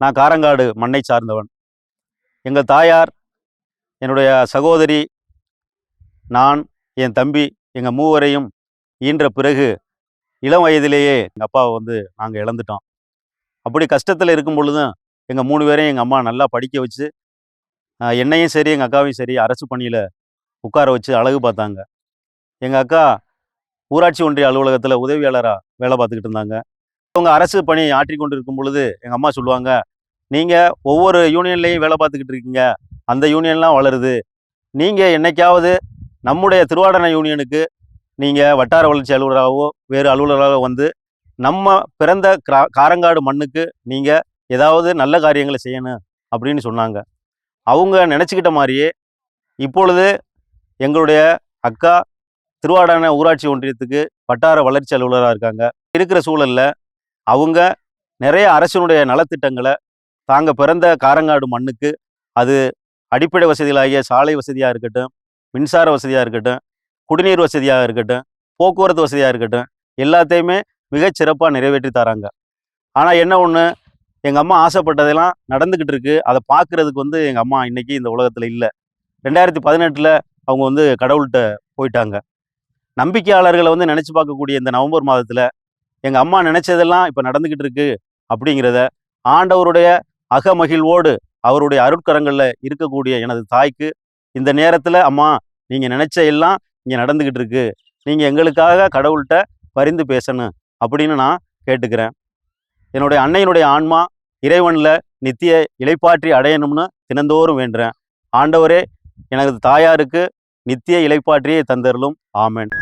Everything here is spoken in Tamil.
நான் காரங்காடு மண்ணை சார்ந்தவன். எங்கள் தாயார் என்னுடைய சகோதரி நான் என் தம்பி எங்கள் மூவரையும் ஈன்ற பிறகு இளம் வயதிலேயே எங்கள் அப்பாவை வந்து நாங்கள் இழந்துட்டோம். அப்படி கஷ்டத்தில் இருக்கும் பொழுதும் எங்கள் மூணு பேரையும் எங்கள் அம்மா நல்லா படிக்க வச்சு என்னையும் சரி எங்கள் அக்காவையும் சரி அரசு பணியில் உட்கார வச்சு அழகு பார்த்தாங்க. எங்கள் அக்கா ஊராட்சி ஒன்றிய அலுவலகத்தில் உதவியாளராக வேலை பார்த்துக்கிட்டு இருந்தாங்க. அவங்க அரசு பணி ஆற்றி கொண்டு இருக்கும் பொழுது எங்கள் அம்மா சொல்லுவாங்க நீங்கள் ஒவ்வொரு யூனியன்லேயும் வேலை பார்த்துக்கிட்டு இருக்கீங்க. அந்த யூனியன்லாம் வளருது. நீங்கள் என்றைக்காவது நம்முடைய திருவாடனை யூனியனுக்கு நீங்கள் வட்டார வளர்ச்சி அலுவலராகவோ வேறு அலுவலராக வந்து நம்ம பிறந்த காரங்காடு மண்ணுக்கு நீங்கள் ஏதாவது நல்ல காரியங்களை செய்யணும் அப்படின்னு சொன்னாங்க. அவங்க நினச்சிக்கிட்ட மாதிரியே இப்பொழுது எங்களுடைய அக்கா திருவாடான ஊராட்சி ஒன்றியத்துக்கு வட்டார வளர்ச்சி அலுவலராக இருக்காங்க. இருக்கிற சூழலில் அவங்க நிறைய அரசினுடைய நலத்திட்டங்களை தாங்க பிறந்த காரங்காடு மண்ணுக்கு அது அடிப்படை வசதிகளாகிய சாலை வசதியாக இருக்கட்டும் மின்சார வசதியாக இருக்கட்டும் குடிநீர் வசதியாக இருக்கட்டும் போக்குவரத்து வசதியாக இருக்கட்டும் எல்லாத்தையுமே மிகச் சிறப்பாக நிறைவேற்றி தராங்க. ஆனால் என்ன ஒன்று எங்கள் அம்மா ஆசைப்பட்டதெல்லாம் நடந்துக்கிட்டு இருக்கு. அதை பார்க்குறதுக்கு வந்து எங்கள் அம்மா இன்னைக்கு இந்த உலகத்தில் இல்லை. ரெண்டாயிரத்தி பதினெட்டில் அவங்க வந்து கடவுள்கிட்ட போயிட்டாங்க. நம்பிக்கையாளர்களை வந்து நினச்சி பார்க்கக்கூடிய இந்த நவம்பர் மாதத்தில் எங்கள் அம்மா நினச்சதெல்லாம் இப்போ நடந்துக்கிட்டு இருக்கு அப்படிங்கிறத ஆண்டவருடைய அகமகிழ்வோடு அவருடைய அருட்கரங்களில் இருக்கக்கூடிய எனது தாய்க்கு இந்த நேரத்தில் அம்மா நீங்கள் நினச்ச எல்லாம் இங்கே நடந்துக்கிட்டு இருக்கு நீங்கள் எங்களுக்காக கடவுள்கிட்ட பரிந்து பேசணும் அப்படின்னு நான் கேட்டுக்கிறேன். என்னுடைய அன்னையினுடைய ஆன்மா இறைவனில் நித்திய இலைப்பாற்றி அடையணும்னு தினந்தோறும் வேண்டுறேன். ஆண்டவரே எனது தாயாருக்கு நித்திய இலைப்பாற்றியை தந்தருளும். ஆமேன்.